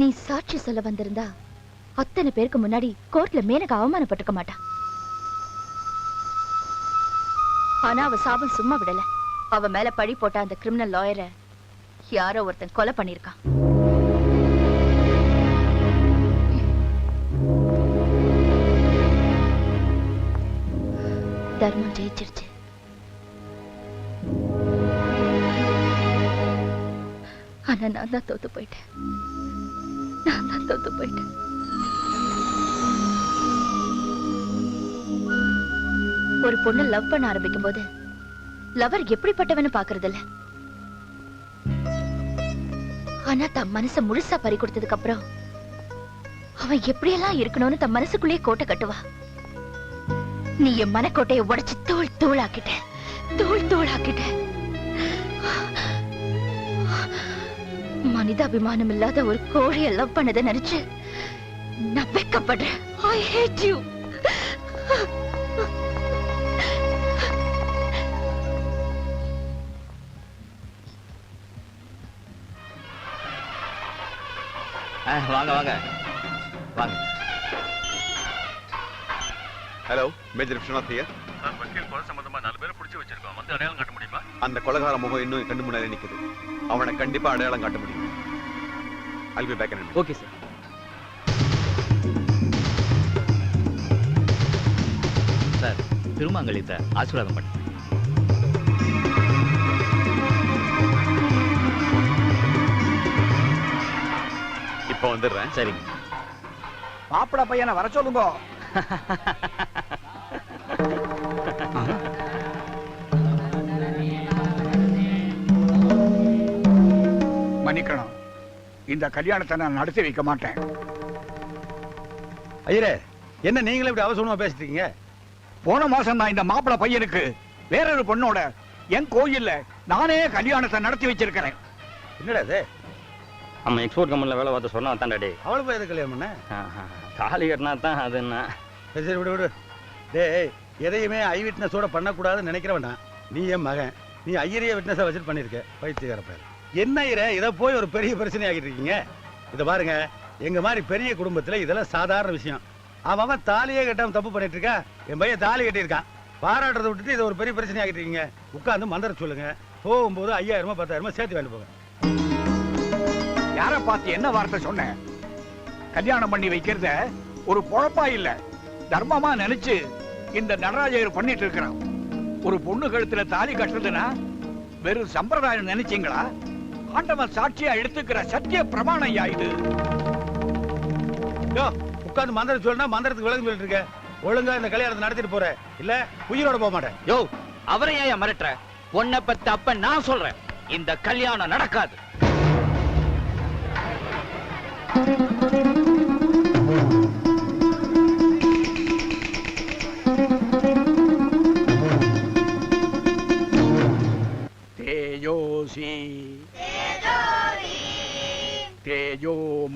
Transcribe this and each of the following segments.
நீ சாட்சி சொல்ல வந்திருந்தா அத்தனை பேருக்கு முன்னாடி கோர்ட்ல மேனக அவமானப்பட்டிருக்க மாட்டா. ஆனா அவ சாபம் சும்மா விடல. அவ மேல பழி போட்ட அந்த கிரிமினல் லாயரை யாரோ ஒருத்தன் கொலை பண்ணிருக்கான் தர்மம் ஜெயிச்சிருச்சு. ஆனா நான் தான் தோத்து போயிட்டேன். நான் தான் தோத்து போயிட்டேன். ஒரு பொண்ணு லவ் பண்ண ஆரம்பிக்கும் போது லவர் எப்படிப்பட்டவன்னு பாக்குறது இல்ல ஆனா தன் மனச முழுசா பறி கொடுத்ததுக்கு அப்புறம் அவன் எப்படியெல்லாம் இருக்கணும்னு தன் மனசுக்குள்ளேயே கோட்டை கட்டுவா. நீ என் மனக்கோட்டையை உடைச்சு தூள் தூளாக்கிட்ட தூள் தூளாக்கிட்ட. மனிதாபிமானம் இல்லாத ஒரு கோழியை லவ் பண்ணதை நினைச்சு நான் வெக்கப்படுறேன். ஐ ஹேட் யூ ஆ, வாங்க வாங்க. வாங்க. Hello major Viswanath here sir வக்கீல் கொலை சம்பந்தமா நாலு பேரை பிடிச்சி வச்சிருக்கோம். வந்து அடையாளம் காட்ட முடியுமா? அந்த கொலகார முகம் இன்னும் கண்டு முன்னாடி நிக்குது. அவனை கண்டிப்பா அடையாளம் காட்ட முடியும். I'll be back in a minute. Okay sir sir திருமாங்கலித்த ஆசீர்வாதம் பண்ணு இப்போ வந்துடுறேன். சரிங்க. மாப்பிள பையனை வர சொல்லுங்க. மன்னிக்கணும். இந்த கல்யாணத்தை நான் நடத்தி வைக்க மாட்டேன். ஐயரே என்ன நீங்களே இப்படி அவசரமா பேசிட்டு இருக்கீங்க? போன மாசம் நான் இந்த மாப்பிள பையனுக்கு வேறொரு பொண்ணோட என் கோயில்ல நானே கல்யாணத்தை நடத்தி வச்சிருக்கிறேன். என்னடா இது? நம்ம எக்ஸ்போர்ட் கம்பெனியில் வேலை பார்த்து சொன்னா தான் டே அவளை போய் எது கல்யாணம் பண்ண? தாலி கட்டினா தான் அது என்ன? சரி விடு விடு. டேய் எதையுமே ஐ விட்னஸோட பண்ணக்கூடாதுன்னு நினைக்கிறவன் நான். நீ என் மகன். நீ ஐயரையே விட்னஸா வச்சுட்டு பண்ணிருக்க பைத்தியக்கார பையன் என்ன இதை போய் ஒரு பெரிய பிரச்சனை ஆகிட்டு இருக்கீங்க. இதை பாருங்க எங்க மாதிரி பெரிய குடும்பத்துல இதெல்லாம் சாதாரண விஷயம். அவன் அவன் தாலியே கட்டாம தப்பு பண்ணிட்டு இருக்கா? என் பையன் தாலி கட்டியிருக்கான். பாராட்டுறதை விட்டுட்டு இதை ஒரு பெரிய பிரச்சனை ஆகிட்டு இருக்கீங்க. உட்காந்து மந்திர சொல்லுங்க. போகும்போது ஐயாயிரமா பத்தாயிரமா சேர்த்து வேண்டு போங்க. யார பார்த்து என்ன வார்த்தை சொன்னேன் கல்யாணம் பண்ணி வைக்கிறத ஒரு பொழப்பா இல்ல. தர்மமா நினைச்சு இந்த நடராஜர் பண்ணிட்டு இருக்கிறான். ஒரு பொண்ணு கழுத்துல தாலி கட்டுறதுன்னா வெறும் சம்பிரதாயம் நினைச்சீங்களா? ஆண்டவன் சாட்சியா எடுத்துக்கிற சத்திய பிரமாணம் ஐயா இது? யோ உட்காந்து மந்திரம் சொல்லுனா மந்திரத்துக்கு விலங்கு சொல்லிட்டு இருக்க ஒழுங்கா இந்த கல்யாணத்தை நடத்திட்டு போற. இல்ல உயிரோட போக மாட்டேன். யோ அவரை ஏன் மிரட்டுற? உன்னை பத்தி அப்ப நான் சொல்றேன். இந்த கல்யாணம் நடக்காது.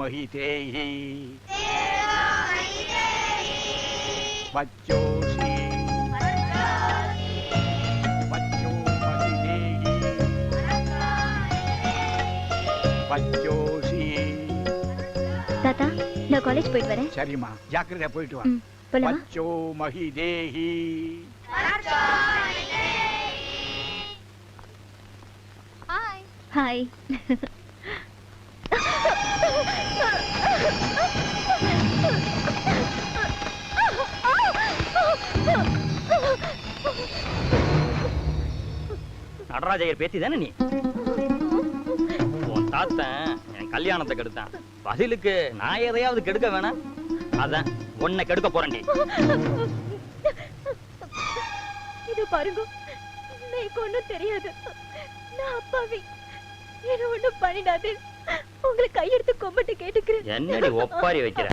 மகிதேஹி வச்சோசி வச்சோ மகிதேஹி வச்சோசி தாத்தா நான் காலேஜ் போயிட்டு வரேன். சரிம்மா ஜாக்கிரதையா போயிட்டு வா. ம், போலாமா? வச்சோ மகிதேஹி ஹாய் நடராஜையர் பேத்தி தானே நீ? உன் தாத்தன் என் கல்யாணத்தை கெடுத்தான். பதிலுக்கு நான் எதையாவது கெடுக்க வேணாம் அதான் உன்னை கெடுக்க போறேன்டி இது பாருங்க எனக்கு ஒண்ணும் தெரியாது. நான் அப்பாவி. என்ன ஒண்ணும் பண்ணிடாது. உங்களை கையெடுத்து கும்பிட்டு கேட்டுக்கிறேன். என்னடி ஒப்பாரி வைக்கிற?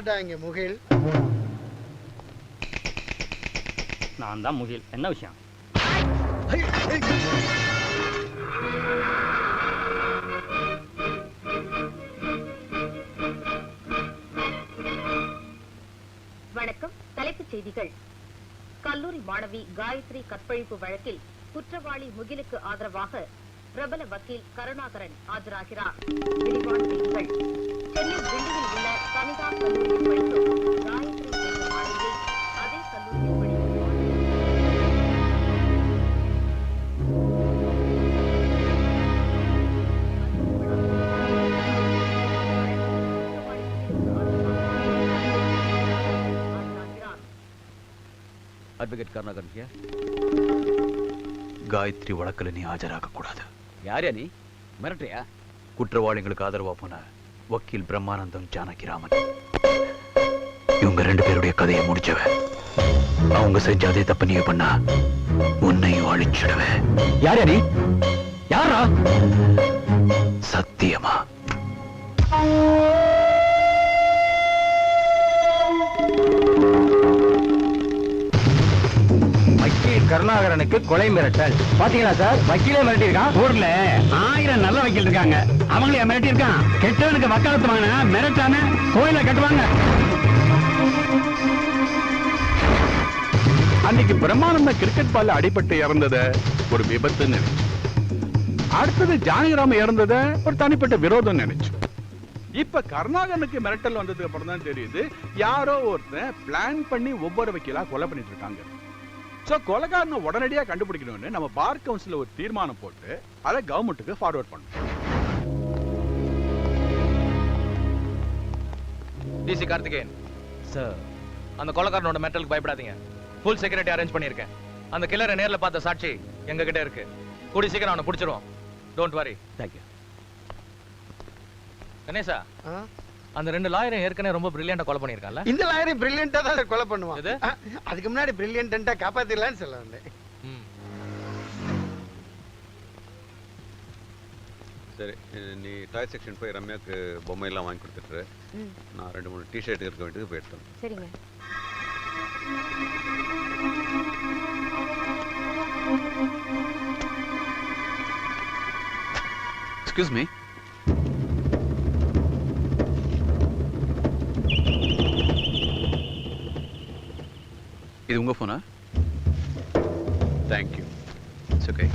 யார்டா இங்க முகில். நான் தான் முகில். என்ன விஷயம்? வணக்கம். தலைப்புச் செய்திகள். கல்லூரி மாணவி காயத்ரி கற்பழிப்பு வழக்கில் குற்றவாளி முகிலுக்கு ஆதரவாக பிரபல வக்கீல் கருணாகரன் ஆஜராகிறார். விரிவான செய்திகள். சென்னை தில்லியில் உள்ள கனிதா கல்லூரியில் படிக்கும் காயத்ரி என்ற மாணவியை அதே கல்லூரியில் படிக்கும் வழக்கில் நீ? யாரையா மிரட்டுறியா? குற்றவாளிகளுக்கு ஆதரவா போன வக்கீல் பிரம்மானந்தம் ஜானகிராமன். இவங்க ரெண்டு பேருடைய கதையை முடிச்சவன் அவங்க செஞ்ச அதே தப்பு நீ பண்ணா உன்னையும் அழிச்சிடுவேன் யாரையா நீ? யாரா? சத்தியமா? வக்கீல் கொலை மிரட்டல். பாத்தீங்களா சார்? வக்கீலே மிரட்டி இருக்கான் ஊர்ல ஆயிரம் நல்ல வக்கீல் இருக்காங்க. அவங்களே மிரட்டி இருக்கான் கெட்டவனுக்கு வக்காலத்து வாங்கின மிரட்டாம கோயில கட்டுவாங்க. அன்னைக்கு பிரம்மானந்த கிரிக்கெட் பால்ல அடிபட்டு இறந்தத ஒரு விபத்து நினைச்சு. அடுத்தது ஜானகிராம இறந்தத ஒரு தனிப்பட்ட விரோதம் நினைச்சு. இப்ப கருணாகரனுக்கு மிரட்டல் வந்ததுக்கு அப்புறம் தான் தெரியுது யாரோ ஒருத்தன் பிளான் பண்ணி ஒவ்வொரு வக்கீலா கொலை பண்ணிட்டு இருக்காங்க. சோ கொலைகாரனை உடனடியா கண்டுபிடிக்கணும்னு நம்ம பார் கவுன்சில் ஒரு தீர்மானம் போட்டு அதை கவர்மெண்ட்டுக்கு ஃபார்வர்ட் பண்ணோம் டிசி கார்த்திகேயன். சார் அந்த கொலைக்காரனோட மெட்டலுக்கு பயப்படாதீங்க. ஃபுல் செக்யூரிட்டி அரேஞ்ச் பண்ணியிருக்கேன். அந்த கில்லரை நேர்ல பார்த்த சாட்சி எங்க கிட்ட இருக்கு. கூடி சீக்கிரம் அவனை பிடிச்சிருவோம். Don't worry thank you Ganesha? அந்த ரெண்டு லாயரும் ஏற்கனவே ரொம்ப பிரில்லியண்டா கொலை பண்ணியிருக்கான்ல? இந்த லாயரி பிரில்லியண்டா தான் கொலை பண்ணுவான். அதுக்கு முன்னாடி பிரில்லியண்டா காப்பாத்திடலாம்னு சொல்ல வந்தேன். சரி நீ டாய் செக்ஷன் போய் ரம்யாக்கு பொம்மை எல்லாம் வாங்கி கொடுத்துட்டு நான் ரெண்டு மூணு டிஷர்ட் இருக்க வேண்டியது போய் எடுத்தேன் சரிங்க. எக்ஸ்கியூஸ் மீ இது உங்க போனா thank you it's okay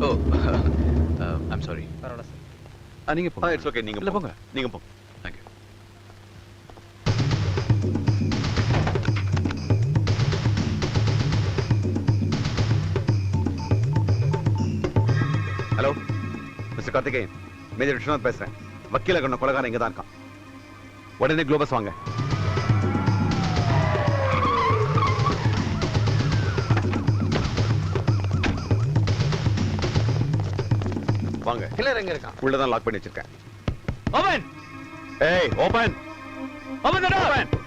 oh I'm sorry பரவாயில்ல சார் நீங்க ஆ போங்க இட்ஸ் ஓகே நீங்க இல்ல, போங்க. போங்க. நீங்க போங்க. கார்த்திகேயன் மேஜர் விஸ்வநாத் பேசுறேன். வக்கீல கண்ண கொலகாரன் இங்க தான் இருக்கான். உடனே குளோபஸ் வாங்க. வாங்க. கில்லர் எங்க இருக்கான்? உள்ளதான் லாக் பண்ணி வச்சிருக்கேன். ஓபன் ஏய் ஓபன் ஓபன் தி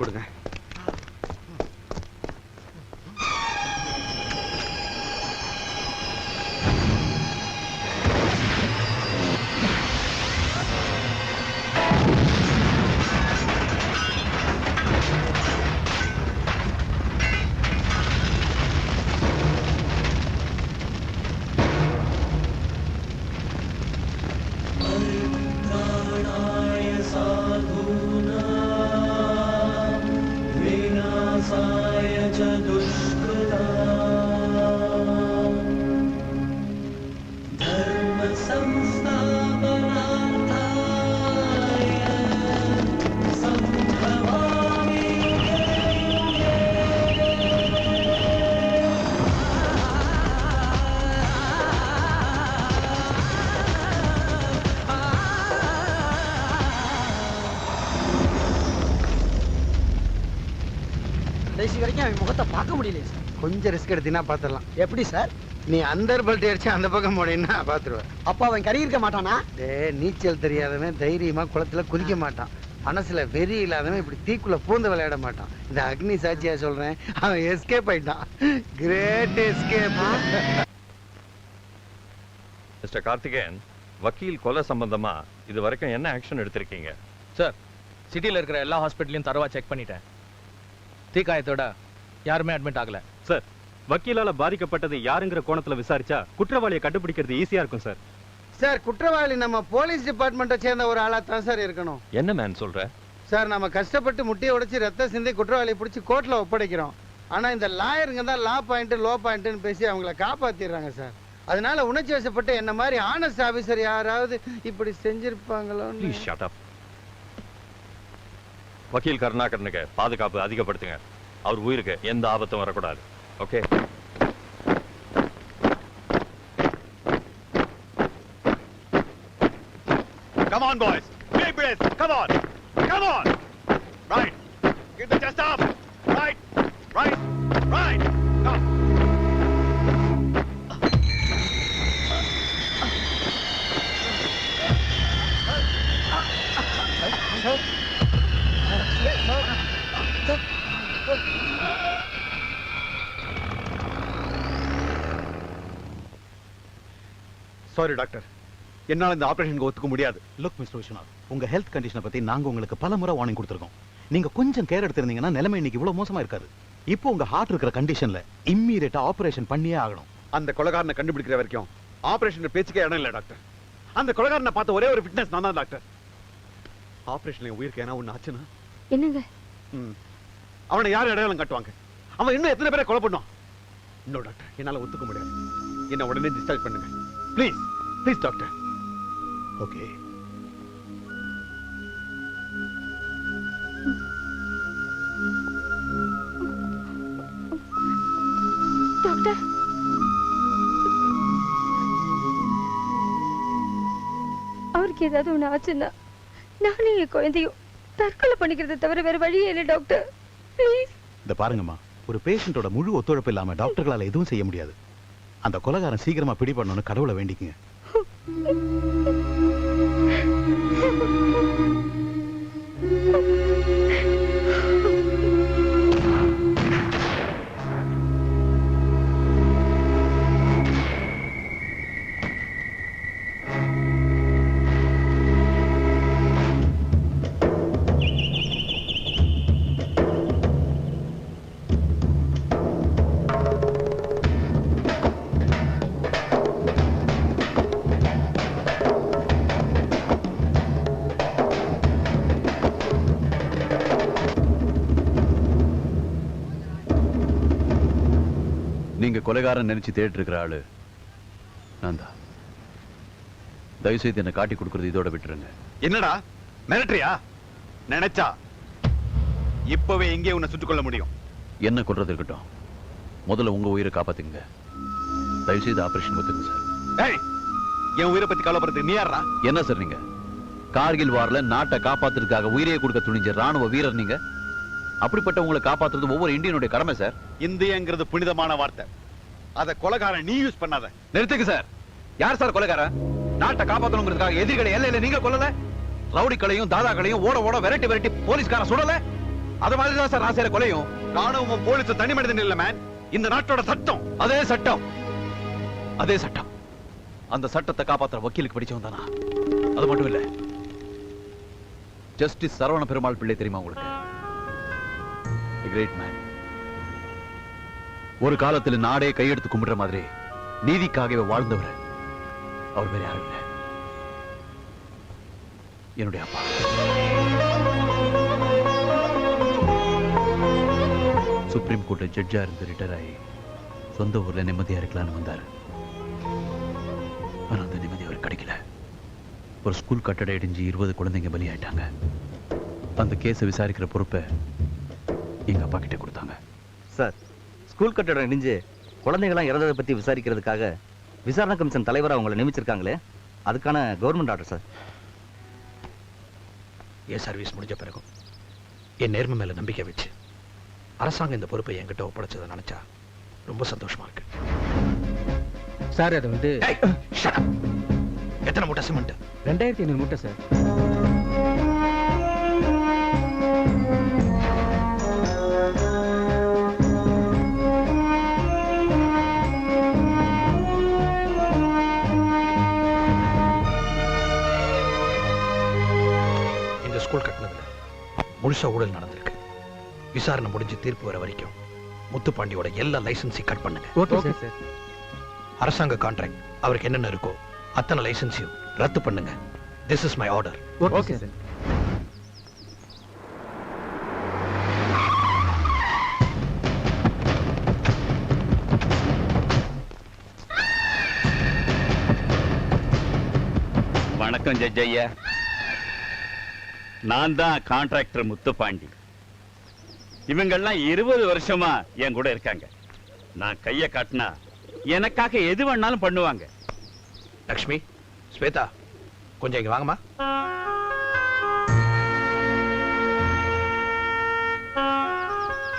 கொடுங்க. கடைசி வரைக்கும் அவன் முகத்தை பார்க்க முடியல சார். கொஞ்சம் ரிஸ்க் எடுத்தீங்கன்னா பார்த்துடலாம். எப்படி சார்? நீ அந்த பல்ட்டி அடிச்சு அந்த பக்கம் போனீங்கன்னா பார்த்துருவேன் அப்போ அவன் கறி இருக்க மாட்டானா? டே நீச்சல் தெரியாதவன் தைரியமா குளத்துல குதிக்க மாட்டான். மனசுல வெறி இல்லாதவன் இப்படி தீக்குள்ள பூந்து விளையாட மாட்டான். இந்த அக்னி சாட்சியா சொல்றேன் அவன் எஸ்கேப் ஆயிட்டான். கிரேட் எஸ்கேப் மிஸ்டர் கார்த்திகேயன் வக்கீல் கொலை சம்பந்தமா இது வரைக்கும் என்ன ஆக்ஷன் எடுத்திருக்கீங்க? சார் சிட்டில இருக்கிற எல்லா ஹாஸ்பிட்டலையும் தரவா செக் பண்ணிட்டேன். தீக்காயத்தோட யாருமே அட்மிட் ஆகல. சார் வக்கீலால பாதிக்கப்பட்டது யாருங்கிற கோணத்துல விசாரிச்சா குற்றவாளியை கண்டுபிடிக்கிறது ஈஸியா இருக்கும் சார் சார் குற்றவாளி நம்ம போலீஸ் டிபார்ட்மெண்ட்டை சேர்ந்த ஒரு ஆளா தான் சார் இருக்கணும். என்ன மேன் சொல்ற? சார் நம்ம கஷ்டப்பட்டு முட்டியை உடைச்சு ரத்த சிந்தி குற்றவாளியை பிடிச்சி கோர்ட்ல ஒப்படைக்கிறோம். ஆனா இந்த லாயருங்க தான் லா பாயிண்ட் லோ பாயிண்ட்னு பேசி அவங்கள காப்பாத்திடுறாங்க சார் அதனால உணர்ச்சி வசப்பட்டு என்ன மாதிரி ஆனஸ்ட் ஆபீசர் யாராவது இப்படி செஞ்சிருப்பாங்களோ ப்ளீஸ் ஷட் அப் வக்கீல் கருணாகரனுக்கு பாதுகாப்பு அதிகப்படுத்துங்க. அவர் உயிருக்கு எந்த ஆபத்தும் வரக்கூடாது. Okay Come on, boys. Big breath. Come on. Come on. Right. Get the chest up. Sorry doctor என்னால இந்த ஆபரேஷனுக்கு ஒத்துக்க முடியாது. லுக் மிஸ்டர் விஸ்வநாத் உங்க ஹெல்த் கண்டிஷனை பத்தி நாங்க உங்களுக்கு பல முறை வார்னிங் கொடுத்துருக்கோம். நீங்க கொஞ்சம் கேர் எடுத்திருந்தீங்கன்னா நிலைமை இன்னைக்கு இவ்வளவு மோசமா இருக்காது. இப்போ உங்க ஹார்ட் இருக்கிற கண்டிஷன்ல இம்மீடியட்டா ஆபரேஷன் பண்ணியே ஆகணும். அந்த கொலைகாரனை கண்டுபிடிக்கிற வரைக்கும் ஆபரேஷன் பேச்சுக்கே இடம் இல்ல டாக்டர் அந்த கொலைகாரனை பார்த்த ஒரே ஒரு ஃபிட்னஸ் நான் தான் டாக்டர் ஆபரேஷன் உயிருக்கு ஏன்னா ஒண்ணு ஆச்சுன்னா? என்னங்க? ம். அவனை யார் இடையாளம் கட்டுவாங்க? அவன் இன்னும் எத்தனை பேரை கொலை பண்ணுவான் இன்னும் டாக்டர் என்னால ஒத்துக்க முடியாது. என்ன உடனே டிஸ்சார்ஜ் பண்ணுங்க. Please please doctor okay doctor அவருக்கு ஏதாவது ஒண்ணு ஆச்சுன்னா நானும் என் குழந்தையும் தற்கொலை பண்ணிக்கிறத தவிர வேற வழியே இல்லை டாக்டர் ப்ளீஸ் இந்த பாருங்கம்மா ஒரு பேஷண்டோட முழு ஒத்துழைப்பு இல்லாம டாக்டர்களால எதுவும் செய்ய முடியாது. அந்த கொலகாரன் சீக்கிரமா பிடிபடணும்னு கடவுளை வேண்டிக்குங்க. கொலைகாரன் நினைச்சு தேடிட்டு இருக்கிற ஆளு. நான் தான் தயவு செய்து என்ன காட்டி கொடுக்கறது இதோட விட்டுருங்க. என்னடா? மிரட்டுறியா? நினைச்சா? இப்பவே எங்கே உன்னை சுட்டுக் கொள்ள முடியும்? என்ன கொல்றது இருக்கட்டும். முதல்ல உங்க உயிரை காப்பாத்துங்க. தயவு செய்து ஆபரேஷன் ஒத்துங்க சார். என் உயிரை பத்தி கவலைப்படுறதுக்கு நீ யாரா என்ன சார் நீங்க? கார்கில் வார்ல நாட்டை காப்பாத்துறதுக்காக உயிரையே கொடுக்க துணிஞ்ச ராணுவ வீரர் நீங்க? அப்படிப்பட்ட உங்களை காப்பாத்துறது ஒவ்வொரு இந்தியனுடைய கடமை சார். இந்தியங்கிறது புனிதமான வார்த்தை. அத கொலைகாரன் நீ யூஸ் பண்ணாத. நிறுத்துக்கு சார் யார் சார் கொலைகாரன்? நாட்டை காப்பாத்தணுங்கிறதுக்காக எதிரிகளை எல்லையில நீங்க கொல்லல? ரவுடிகளையும் தாதாக்களையும் ஓட ஓட விரட்டி விரட்டி போலீஸ்காரன் சுடல? அது மாதிரி தான் சார் நான் கொலையும். ராணுவமும் போலீஸும் தனி மனிதன் இல்ல மேன் இந்த நாட்டோட சட்டம் அதே சட்டம். அதே சட்டம். அந்த சட்டத்தை காப்பாத்துற வக்கீலுக்கு படிச்சவன் தானா? அது மட்டும் இல்ல. ஜஸ்டிஸ் சரவண பெருமாள் பிள்ளை தெரியுமா உங்களுக்கு? கிரேட் மேன் ஒரு காலத்துல நாடே கையெடுத்து கும்பிடுற மாதிரி நீதிக்காகவே வாழ்ந்தவர். அவர் வேற யாரும் என்னுடைய அப்பா. சுப்ரீம் கோர்ட் ஜட்ஜா இருந்து ரிட்டையர் ஆகி சொந்த ஊர்ல நிம்மதியா இருக்கலாம்னு வந்தாரு. ஆனா அந்த நிம்மதி அவருக்கு ஒரு ஸ்கூல் கட்டடம் இடிஞ்சு இருபது குழந்தைங்க பலியாயிட்டாங்க அந்த கேஸை விசாரிக்கிற பொறுப்பை எங்க அப்பா கிட்ட கொடுத்தாங்க. சார் ஸ்கூல் கட்டடம் இடிஞ்சு குழந்தைகளாம் இறந்ததை பத்தி விசாரிக்கிறதுக்காக விசாரணை கமிஷன் தலைவரா அவங்களை நியமிச்சிருக்காங்களே? அதுக்கான கவர்மெண்ட் ஆர்டர் சார் என் சர்வீஸ் முடிஞ்ச பிறகும் என் நேர்மை மேல நம்பிக்கை வச்சு அரசாங்கம் இந்த பொறுப்பை என்கிட்ட ஒப்படைச்சதை நினைச்சா ரொம்ப சந்தோஷமா இருக்கு. சார் அது வந்து எத்தனை மூட்டை சிமெண்ட்? ரெண்டாயிரத்தி ஐநூறு மூட்டை சார் முழுசா ஊழல் நடந்திருக்கு. விசாரணை முடிஞ்சு தீர்ப்பு வர வரைக்கும் முத்துப்பாண்டியோட எல்லா லைசன்ஸையும் கட் பண்ணுங்க. ஓகே சார் அரசாங்க கான்ட்ராக்ட் அவருக்கு என்னென்ன இருக்கோ அத்தனை லைசன்ஸையும் ரத்து பண்ணுங்க. This is my order okay sir வணக்கம் ஜட்ஜ் ஐயா நான் தான் கான்ட்ராக்டர் முத்துப்பாண்டி. இவங்கெல்லாம் இருபது வருஷமா என் கூட இருக்காங்க. நான் கைய காட்டினா எனக்காக எது வேணாலும் பண்ணுவாங்க. லக்ஷ்மி ஸ்வேதா கொஞ்சம் இங்க வாங்கம்மா.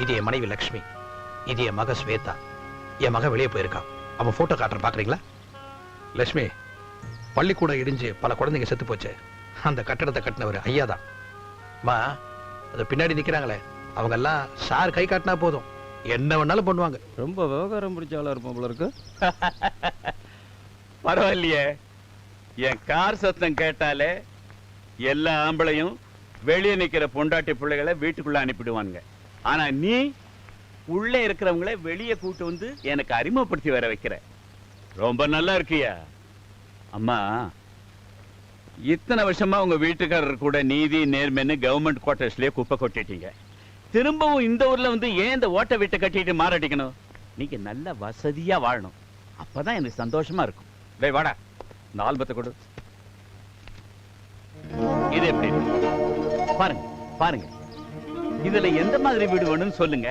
இது என் மனைவி லக்ஷ்மி. இது என் மக ஸ்வேதா. என் மக வெளியே போயிருக்கான் அவன் போட்டோ காட்டுற பாக்குறீங்களா லக்ஷ்மி பள்ளிக்கூடம் இடிஞ்சு பல குழந்தைங்க செத்து போச்சு. அந்த கட்டடத்தை கட்டினவர் ஐயா தான். மா அது பின்னாடி நிக்கிறாங்களே. அவங்க எல்லாம் சார் கை காட்டினா போதும். என்ன வேணாலும் பண்ணுவாங்க. ரொம்ப விவகாரம் பிடிச்சாலும் இருப்போம் போல இருக்கு. பரவாயில்லையே. என் கார் சத்தம் கேட்டாலே எல்லா ஆம்பளையும் வெளியே நிக்கிற பொண்டாட்டி பிள்ளைகளை வீட்டுக்குள்ள அனுப்பிடுவாங்க ஆனா நீ உள்ளே இருக்கிறவங்கள வெளியே கூட்டு வந்து எனக்கு அறிமுகப்படுத்தி வர வைக்கிற. ரொம்ப நல்லா இருக்கியா? அம்மா இத்தனை வருஷமா உங்க வீட்டுக்காரர் கூட நீதி நேர்மைன்னு கவர்மெண்ட் குவார்டர்ஸ்லயே குப்பை கொட்டிட்டீங்க. திரும்பவும் இந்த ஊர்ல வந்து ஏன் இந்த ஓட்ட வீட்டை கட்டிட்டு மாறடிக்கணும் நீங்க நல்ல வசதியா வாழணும். அப்பதான் எனக்கு சந்தோஷமா இருக்கும். டேய் வாடா. இந்த ஆல்பத்தை கொடு. இது எப்படி? பாருங்க பாருங்க. இதுல எந்த மாதிரி வீடு வேணும்னு சொல்லுங்க.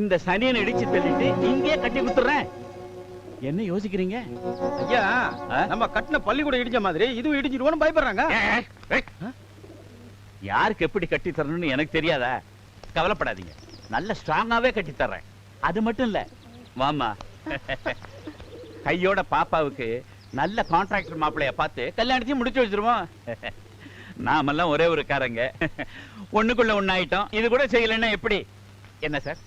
இந்த சனியனை இடிச்சு தள்ளிட்டு இங்கே கட்டி கொடுத்துறேன். என்ன யோசிக்கிறீங்க? ஐயா நம்ம கட்டின பள்ளிக்கூடம் இடிஞ்ச மாதிரி இதுவும் இடிஞ்சிருவோம்னு பயப்படுறாங்க. யாருக்கு எப்படி கட்டி தரணும்னு எனக்கு தெரியாதா? கவலைப்படாதீங்க. நல்ல ஸ்ட்ராங்காவே கட்டி தர்றேன். அது மட்டும் இல்ல. வாமா கையோட பாப்பாவுக்கு நல்ல கான்ட்ராக்டர் மாப்பிளைய பார்த்து கல்யாணத்தையும் முடிச்சு வச்சிருவோம். நாமெல்லாம் ஒரே ஒரு காரங்க. ஒண்ணுக்குள்ள ஒண்ணாயிட்டோம் இது கூட செய்யலைன்னா எப்படி? என்ன சார்?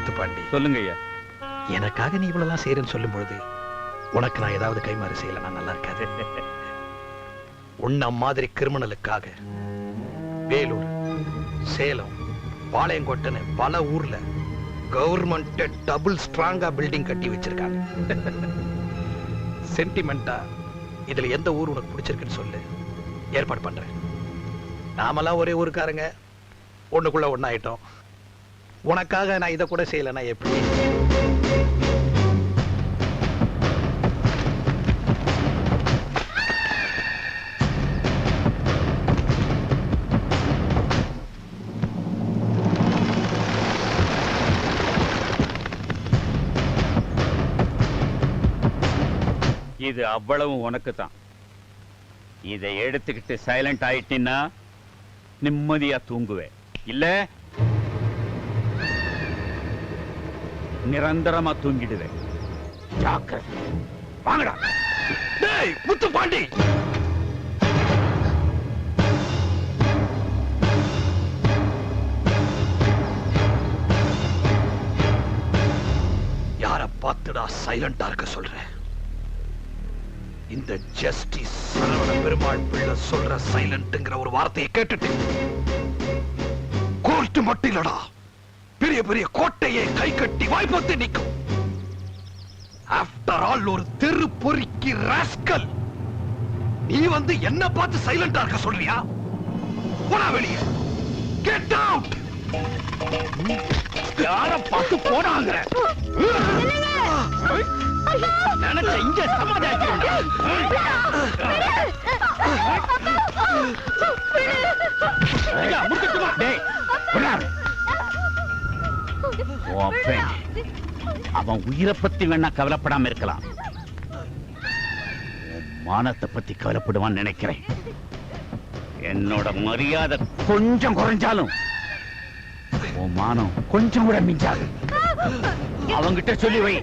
முத்துப்பாண்டி சொல்லுங்க ஐயா எனக்காக நீ இவ்வளவுலாம் செய்யறேன்னு சொல்லும் பொழுது உனக்கு நான் ஏதாவது கைமாறு செய்யலன்னா நல்லா இருக்காது. உன்ன மாதிரி கிரிமினலுக்காக வேலூர் சேலம் பாளையங்கோட்டைன்னு பல ஊர்ல கவர்மெண்ட் டபுள் ஸ்ட்ராங்கா பில்டிங் கட்டி வச்சிருக்காங்க. சென்டிமெண்டா இதுல எந்த ஊர் உனக்கு பிடிச்சிருக்குன்னு சொல்லு. ஏற்பாடு பண்றேன். நாமெல்லாம் ஒரே ஊருக்காரங்க. ஒண்ணுக்குள்ள ஒண்ணாயிட்டோம். உனக்காக நான் இதை கூட செய்யலைன்னா எப்படி? இது அவ்வளவு உனக்கு தான் இதை எடுத்துக்கிட்டு சைலண்ட் ஆயிட்டீன்னா நிம்மதியா தூங்குவேன். இல்ல நிரந்தரமா தூங்கிடுவேன் ஜாக்கிரதை. வாங்கடா. டேய் முத்து பாண்டி. யார பார்த்துடா சைலண்டா இருக்க சொல்றேன் இந்த ஜஸ்டிஸ் சரவண பெருமாள் பிள்ளை சொல்ற சைலண்ட்ங்கிற ஒரு வார்த்தையை கேட்டுட்டு கோர்ட்டு மட்டும் இல்லடா. பெரிய பெரிய கோட்டையை கை கட்டி வாய்ப்பத்து நிற்கும் ஆஃப்டர் ஆல் ஒரு தெரு பொறுக்கி ராஸ்கல் நீ வந்து என்ன பார்த்து சைலண்டா இருக்க சொல்றியா? போடா வெளியே. கெட் அவுட் யார பார்த்து போனாங்க நினைச்ச இங்க உன் அப்பன், அவன் உயிரை பத்தி வேணா கவலைப்படாம இருக்கலாம். மானத்தை பத்தி கவலைப்படுவான்னு நினைக்கிறேன். என்னோட மரியாதை கொஞ்சம் குறைஞ்சாலும் உன் மானம் கொஞ்சம் கூட மிஞ்சாது. அவங்கிட்ட சொல்லி வை.